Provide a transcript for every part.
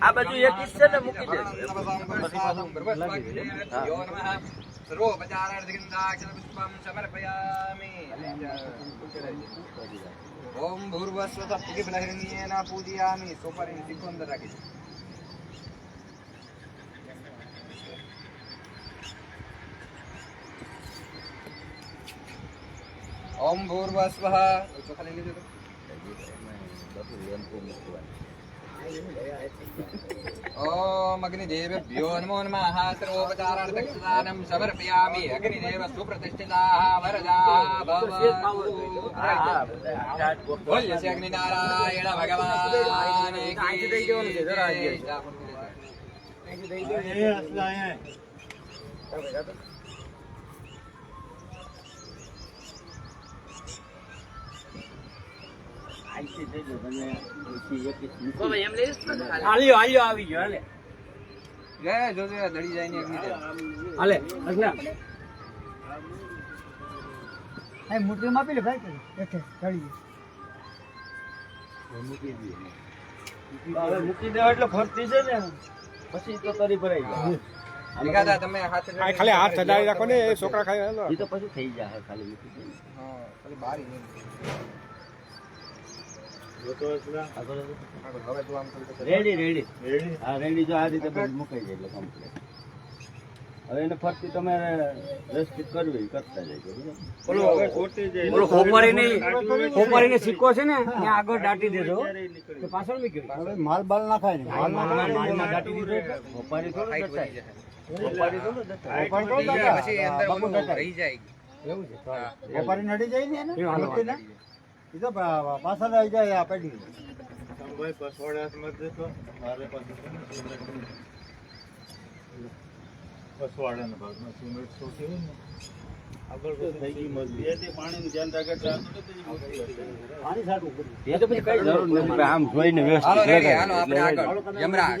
આ બાજુ એક ઈસ છે ને મૂકી દે. ઓમ ભૂર્વસ્વત પુગિબલહિરણ્યેન પૂજયામિ. સોપરી સિકંદર રાખી છે. ઓમ ભૂર્વસ્વ. ચોખા લઈ લીધું ઓમ અગ્નિદેવેભ્યો નમો નમઃ સર્વોપચારાર્થક્ષદાનં સમર્પયામિ અગ્નિદેવ સુપ્રતિષ્ઠિતાઃ વરદા ભવ બોલ્ય શ્રી અગ્નિનારાયણ ભગવાન હાલ્યો હાલ્યો આવી ગયો હાલે. જય જોજો દડી જાય ની હાલે અજ્ઞા મૂર્તિ માપી લે ભાઈ એકે ચડી હવે મૂકી દેવા એટલે ફરતી છે ને પછી તો તરી ભરાઈ જાય તમે હાથ ખાલી હાથ ચડાવી રાખો ને છોકરા ખાઈ તો પછી થઈ જાય ખાલી મૂકી હા ખાલી બારી નહીં આગળ હવે તું આમ થોડું તો રેડી રેડી. હા રેડી જો આ રીતે મુકાઈ જાય એટલે કમ્પ્લીટ હવે એને ફરતી તમારે વ્યવસ્થિત કરવી કરતા જાય ઓલો ખોપારીને ખોપારીને સિક્કો છે ને ત્યાં આગળ દાટી દેજો. તો પાછળ માલ બાલ ના ખાય ને. માલ દાટી દીધો. ખોપારી. ખોપારી તો પછી અંદર. રહી. જાય. એવું છે. વેપારી નડી જાય ને એને? એ તો પાછળ આવી જાય આ પેઢી એ તો પછી કઈ જરૂર નથી આમ જોઈને હાલો વ્યવસ્થિત રેડી લગાવી. હાલો આપણે આગળ યમરાજ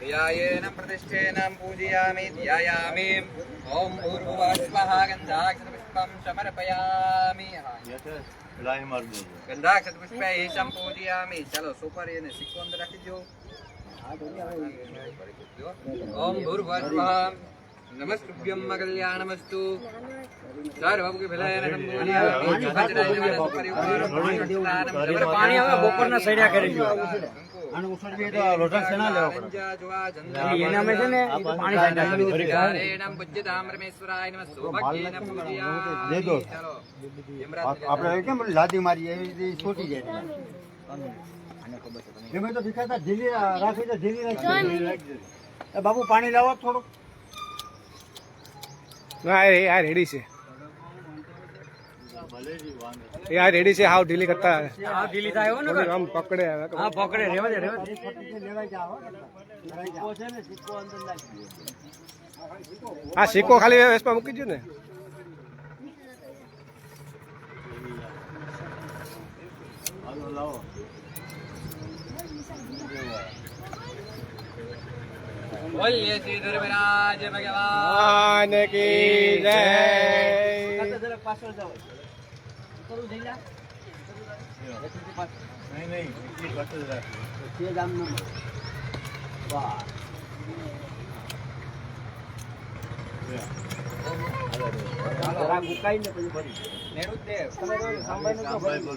લાગે ને पूजयामि ध्यायामि હાથમાં એ એની समर्पयामि તો પકડી લગાડી દેવાના. ઈ છે ઓમ દેવેભ્યો નમો નમઃ સર્વોપચારાર્થે પૂજનાર્થે ધ્યાયેન પ્રતિષ્ઠેન પૂજયામિ ચાલો સુપારી અને સિક્કો અંદર રાખી ઓમ ભૂર્ભુવઃ નમસ્તુભ્યમ કલ્યાણમસ્તુ સર બાબુ કે ભલા એને પાણી હવે બપોરના સૈર્યા કરી ગયો આને ઉછળવી તો લોઢા શેના લેવા પડે? એને અમે છે ને ઈ તો પાણી સાંટા કરી ફરી ખાય. દે દો. આપણે કેમ લાદી મારી એવી રીતે જાય. એમાં તો ભીખાતા ઢીલી રાખી તો ઢીલી રાખી બાબુ પાણી લાવો થોડુંક. હા આ રેડી છે. એ આ રેડી છે હાવ ઢીલી કરતા આ ઢીલી થાય હો ને કાંઈ. આમ પકડે હા પકડે રેવા દે રેવા દે લેવાઈ જાઓ લેવાઈ જાઓ છે ને સિક્કો અંદર નાખી દે. આ સિક્કો ખાલી વેસમાં મૂકી દો ને હાલો લાવો બોલ્ય શ્રી ધર્મરાજ ભગવાન ભગવાન કી જય જરાક પાછળ જાઓ જ આમ. વાહ પછી ભરી દે. નેડું જ. સાંભાળ ભરી દો.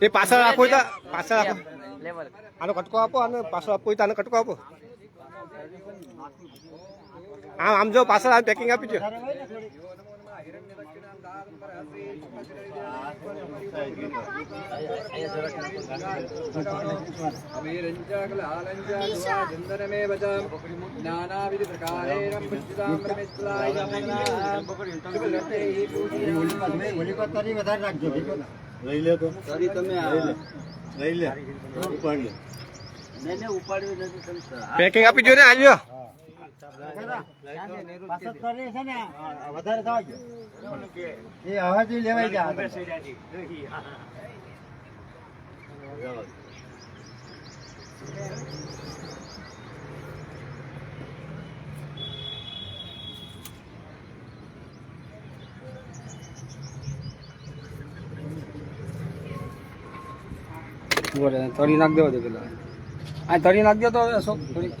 વ્યવસ્થિત પાછળ રાખો પાછળ રાખો લેવલ. આનો કટકો આપો અને પાછો આપો તો આનો કટકો આપો. આમ આમ જો પાછળ આ પેકિંગ આપી દો લઈ લે તો. તમે લઈ લે. પેકિંગ આપી જો ને આલ્યો પાછળ તરી છે ને આ વધારે થવા ગયો એ હવાથી લેવાઈ જાય બોલે તળી નાખ દેવો દે પેલા. આ તળી નાખ દો તો હવે અશોક થોડી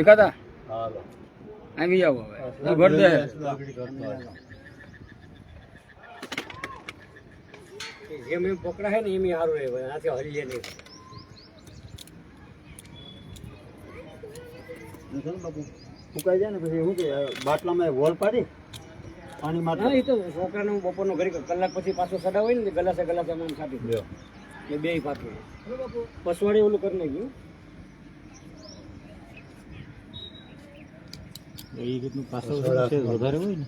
એકાદા હાલો આવો હવે. એ ભર દે. જેમ એમ પકડા છે ને એમ સારું રહે આથી હરીએ નહીં. ફૂંકાઈ જાય ને પછી શું કે બાટલામાં વોલ પાડી. પાણી હા માટે એ તો છોકરાને હું બપોરનો ઘરે કલાક પછી પાછો સડા હોય ને ગલાસે ગલાસે મને છાપી દો એટલે બે પાછું પસવાડી ઓલું કરી નાખ્યું. એ રીતનું પાછળ વધારે હોય ને?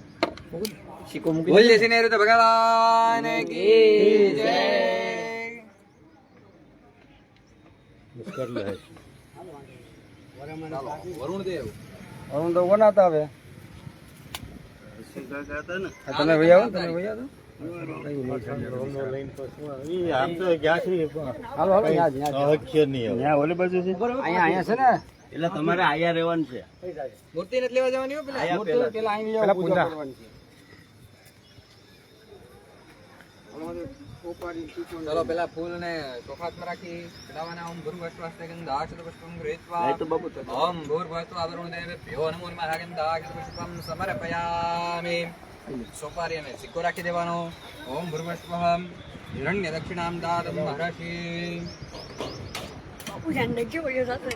સિક્કો મૂકી બોલીએ છીએ નૈઋત્ય ભગવાન કી જય. વરુણ દેવ અરુણ તો બનાતા હવે તમે ભાઈ આવો તમે ભાઈ આવો. આમ તો ક્યાંથી હાલો હાલો ન્યા જ, ન્યા જ. અક્ષર નહીં આવે ઓલી બાજુ છે? અહીંયા અહીંયા છે ને? એટલે તમારે આયા રહેવાનું છે. મૂર્તિ નથી લેવા જવાની પેલા? પેલા પેલા અહીં પૂજા પૂજા. કરવાની છે. ચલો પેલા ફૂલ ને ચોખાતમાં રાખી ચડાવવાના ઓમ ગુરુ અષ્ટવાસ્તે ગંધાક્ષત પુષ્પમ ગૃહીત્વા તો બાપુ તો ઓમ ભૂર્ભુવસ્તુ આવરુણ દેવેભ્યો નમો નમઃ ગંધાક્ષત પુષ્પમ સમર્પયામિ સોપારી અને સિક્કો રાખી દેવાનો. ઓમ ભૂર્ભુવસ્વહમ હિરણ્ય દક્ષિણામ દાદમ મહર્ષિ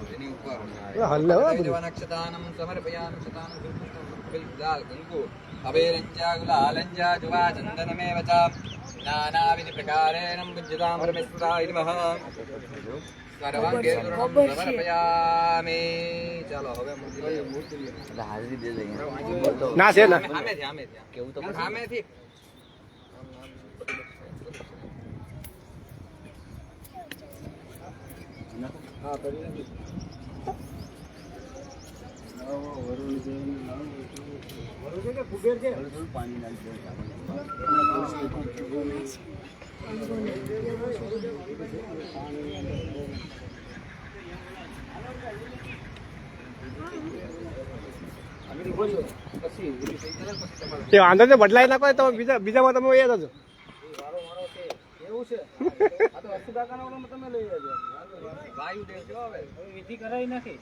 એની ઉપર હલ્લે હો દેવાનક્ષતાનમ સમર્પયામિ શતાનમ બિલદાલ કંકુ અભેરંજા ગુલાલંજા જુવા ચંદનમેવ ચ નાનાવિધ પ્રકારેણ પૂજ્યતામ પરમેશ્વરાય નમઃ સર્વાંગે દુર્ગમ સમર્પયામિ ચાલો હવે મૂર્તિ લઈએ. એટલે હાજરી દે દઈએ ના છે ના સામેથી, સામેથી. કેવું તો સામેથી. પાણી નાખી એ વાંધો નહીં બદલાઈ નાખો તો બીજા બીજામાં તમે એ જજો. એવું છે આ તો તમે લઈ છે હો હવે. હવે વિધિ કરાવી નાખી.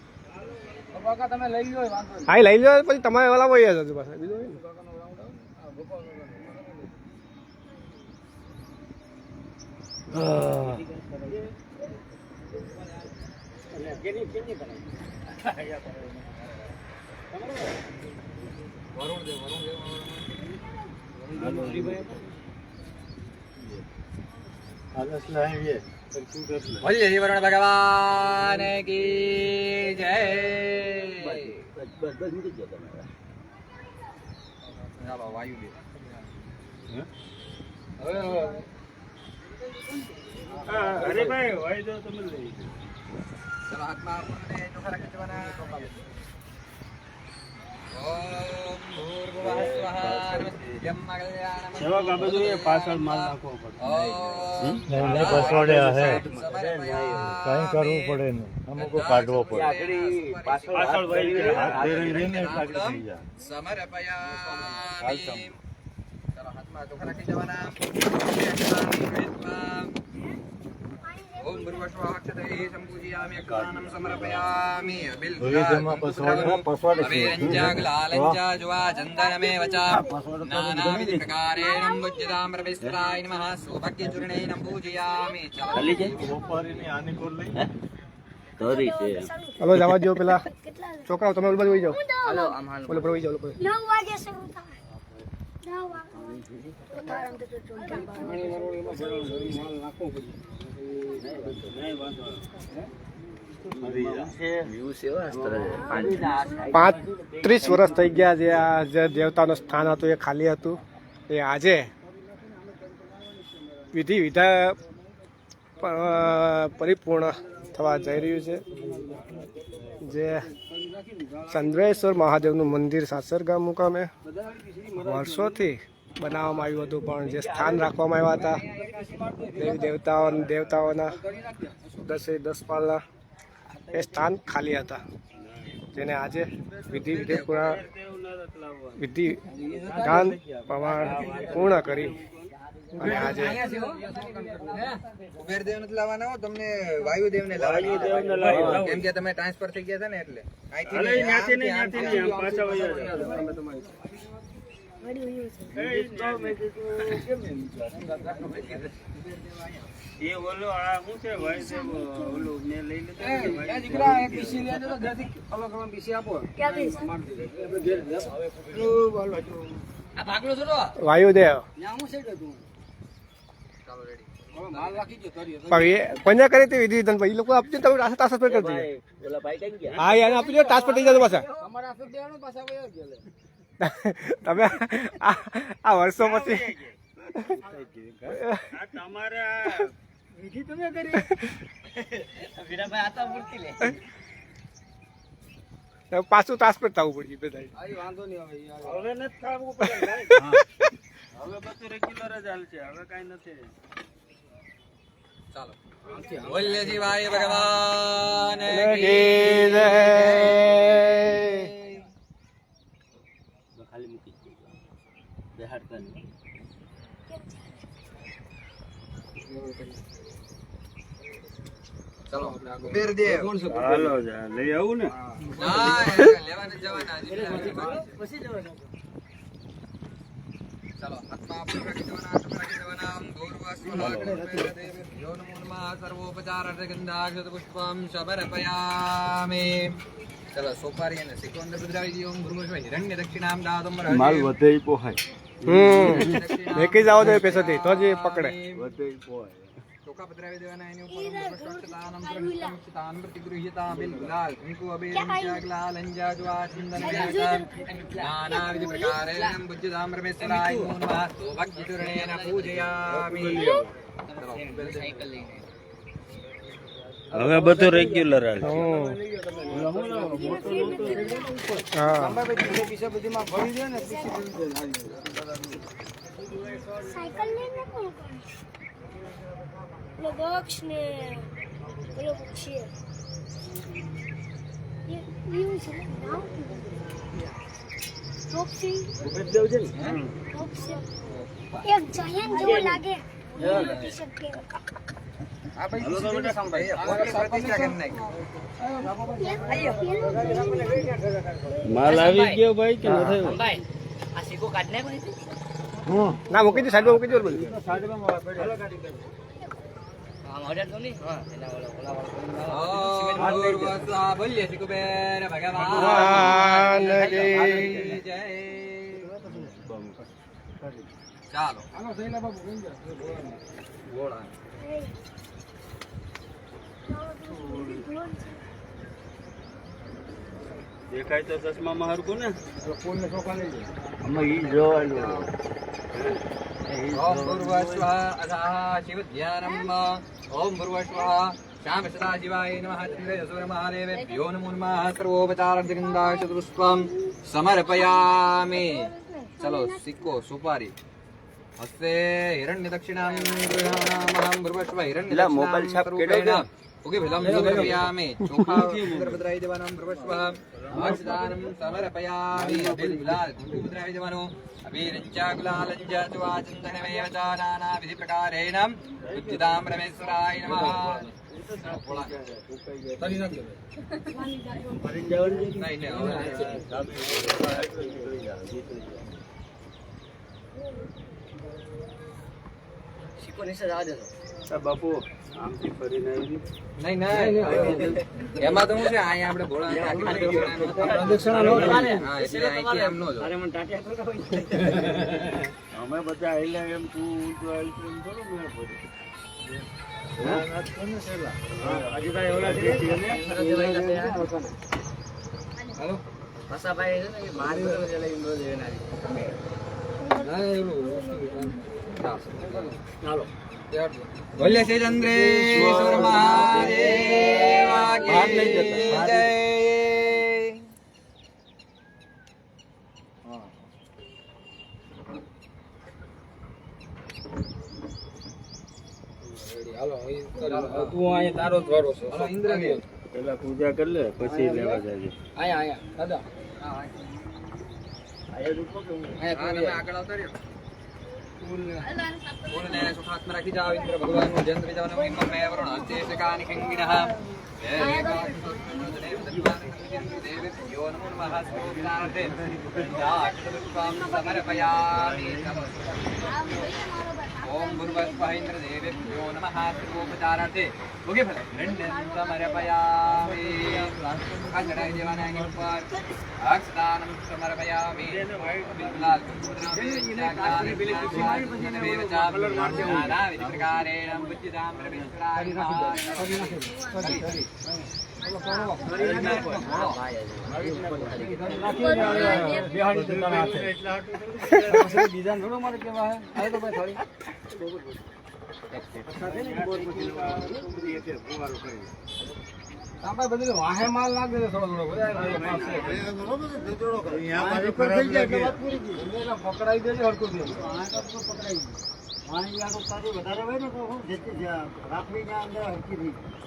હા એ લઈ લો પછી તમારે ઓલા એ જજો પાછા બીજું હોય ને. એટલે કેની કેની કરાવી વરુણ દેવ, વરુણ દેવ, શ્રી વરુણ ભગવાન કી જય. હવે. અરે ભાઈ તો તમે લઈ ચાલો હાથમાં આપણને ચોખા રાખી દેવાના ઓમ કાપે તો સેવા જોઈએ પાછળ માલ નાખવો પડે નહીં, નહીં, પસવાડ્યા હે. કઈ કરવું પડે ને અમુક કાઢવો પડે પાછળ હાથ ફેરવી રહીને થઈ જાય સમર્પયામિ. ચાલો હાથમાં તો રાખી દેવાના હલો જવા જો પેલા છોકરાઓ તમે ઓલી બાજુ વહી જાઓ હાલો આમ હાલો ઓલો પર વહી જાઓ નવ વાગે શરૂ થાય નવ વાગે વ્યૂ સેવા અસ્ત્ર છે પાંત્રીસ વર્ષ થઈ ગયા જે આ જે દેવતાનું સ્થાન હતું એ ખાલી હતું. એ આજે વિધિ વિધા પરિપૂર્ણ થવા જઈ રહ્યું છે. જે ચંદ્રેશ્વર મહાદેવનું મંદિર સાસરગામ મુકામે વર્ષોથી બનાવવામાં આવ્યું હતું પણ જે સ્થાન રાખવામાં આવ્યા હતા દેવી દેવતાઓ દેવતાઓના દસે દસ પાલના એ સ્થાન ખાલી હતા જેને આજે વિધિ વિધિ પૂર્ણ વિધિ ગાન પ્રમાણ પૂર્ણ કરી અને આજે કુબેરદેવ નથી લાવવાના હો તમને વાયુદેવને લાવવાના કેમ કે તમે ટ્રાન્સફર થઈ ગયા છે ને એટલે અહીંથી નહીં, એ ઓલો આ શું છે ભાઈ છે ઓલું મેં લઈ લીધું એ દીકરા એક પીસી લે તો ઘરથી અલગ અલગ પીસી આપો આ ભાગલો છો તો? વાયુદેવ. ત્યાં હું સાઈડ હતું ચાલો રેડી હવે માલ રાખી દો ધરી પણ એ પંજા કરી હતી વિધિ વિધાન? પણ એ લોકો આપજો તમે રાસ્તા ટ્રાન્સફર કરી દીધું ઓલા ભાઈ કઈ ગયા? હા યાર આપી દો ટ્રાન્સફર થઈ જતો પાછા. તમે આ આ વર્ષો પછી પાછું તાસ વિધિ તમે કરી. વીરાભાઈ આતા મૂર્તિ લે. પાછું ટ્રાન્સફર થવું પડશે બધા વાંધો નહીં હવે હવે પડે હવે બધું રેગ્યુલર જ હાલશે હવે કઈ નથી. ચાલો. બોલ્ય શિવાય ભગવાન ખાલી મૂકી જ દેજો. બેહાડતા નહીં. ચાલો કુબેરદેવ હાલો જા લઈ આવું ને ના એ લેવા નથી જવાના હજી બીજા ચાલો હાથમાં આપણે રાખી દેવાના હાથમાં રાખી દેવાના. આમ નમો નમઃ સર્વોપચારાર્થગંધાક્ષત પુષ્પમ સમર્પયામિ ચાલો સોપારી અને અંદર પધરાવી દઈએ ઓમ હિરણ્ય દક્ષિણામ દાતુમ માલ વધે પોહાય. હમ. મેકી જાવ જોઈએ પેસાથી તો જે પકડે. વધે પોહાય. હવે બધું રેગ્યુલર હાલ. હમ. હા. પીછે પીછે બધીમાં ભરી દે ને પીસી ભરી દે હારી. સાયકલ લઈને કોણ કરે? પેલો બોક્સ ને પેલો પક્ષી એવું છે નામ બોક્સી એક જાયન્ટ જેવો લાગે માલ આવી ગયો ભાઈ કે નથી ભાઈ આ સિક્કો કાઢ નાખો ના મૂકી દે સાઈડમાં મૂકી દો ભગવાન ભગવાન કી જય. ચાલો. આનો થઈને બાબુ ગઈ જા. ગોળા. દેખાય તો ચશ્મામાં હરકું ને લઈ જાય આમાં ઈ જોવાનું. ઓમ ભૂર્ભુવઃ સ્વાહા અધાઃ શિવધ્યાનમ ઓમ ભૂર્ભુવઃ સ્વાહા શ્યામ સદા શિવાય નમઃ ચંદ્રે સૂર્ય મહાદેવેભ્યો નમો નમઃ સર્વોપચારાર્થગંધાક્ષતપુષ્પમ સમર્પયામિ ચલો સિક્કો સુપારી હસ્તે હિરણ્ય દક્ષિણામ ગૃહાણામહં ભૂર્ભુવઃ સ્વાહા હિરણ્ય પેલા મોબાઈલ નાખજો નહીં, નહીં, હવે સિક્કો નીચે જવા દેજો બાપુ એમાં તો શું છે અહીંયા આપણે ભોળા પ્રદક્ષિણા. હા એમ નો જો અરે મને ટાટિયા ખોલતા હોય. અમે બધા આયલા એમ તું ઊંચો હા, ઓલા છે ને? હાલો છે મારી હા એવું ચાલો બોલે છે ચંદ્રેશ્વર જય. તું અહીંયા તારો છે. ઇન્દ્રદેવ પેલા પૂજા કરી લે પછી લેવા જાય અહીંયા અહીંયા દાદા. હા, આયા આગળ આવતા ඕනෑ සුඛාත්ම රකිජා වින්ද්‍ර භගවන් ජන්ත්‍රි ජවන මිම්ම මේවරණ දේශකානි කිංගිනහ යෝනමුන් මහස්තෝ විනාරතේ දාඨ සුඛාම් සමරපයාමි ඕම් බුරුවත් පහින්ද්‍ර දේවේ යෝනම හාස්තෝ උපචාරතේ ඔගේ බලන්න සමරපයාමි સમર્પયામિ. કાંગડાય દેવાના એની ઉપર. અક્ષદાનમ સમર્પયામિ. પ્રકારેણ બુદ્ધિદામ બીજાને થોડો મારે કેવા હે તો ભાઈ થોડી આપણે બધું વાહે માલ નાખ દેજો થોડો થોડો બધા માલ છે. પકડાઈ દેજો હરકું થી. પાણી આટલું તાજું વધારે હોય ને તો શું જેથી જ્યાં રાખડીના અંદર હરકી થઈ જાય.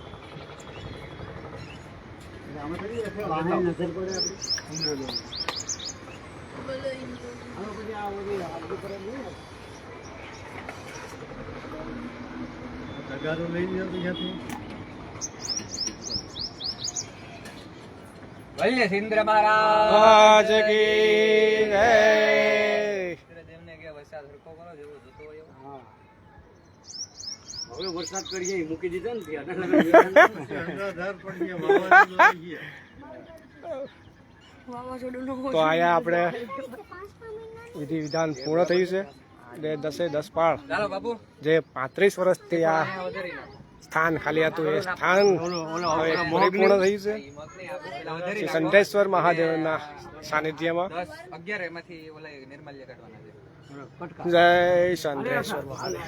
એટલે આમાં થોડી એટલે વાહન નજર પડે આપણી. આમાં પછી આ બધી આગળ પર જ નહીં ને. તગારું લઈ લ્યો તો ત્યાંથી. વલ્ય મહારાજ કી જય દેવને કે વરસાદ હરખો કરો જેવો જતો હોય એવો. હવે વરસાદ કરી મૂકી દીધા ને ત્યાં. ધાર પડી ગયા, વાવાઝોડું આવી ગયા. તો અહીંયા આપણે વિધિ વિધાન પૂર્ણ થયું છે એટલે દસે દસ પાળ બાપુ જે પાંત્રીસ વર્ષથી આ. સ્થાન ખાલી હતું એ સ્થાન પરિપૂર્ણ થયું છે. શ્રી. સંતેશ્વર મહાદેવના સાનિધ્યમાં. જય સંતેશ્વર મહાદેવ.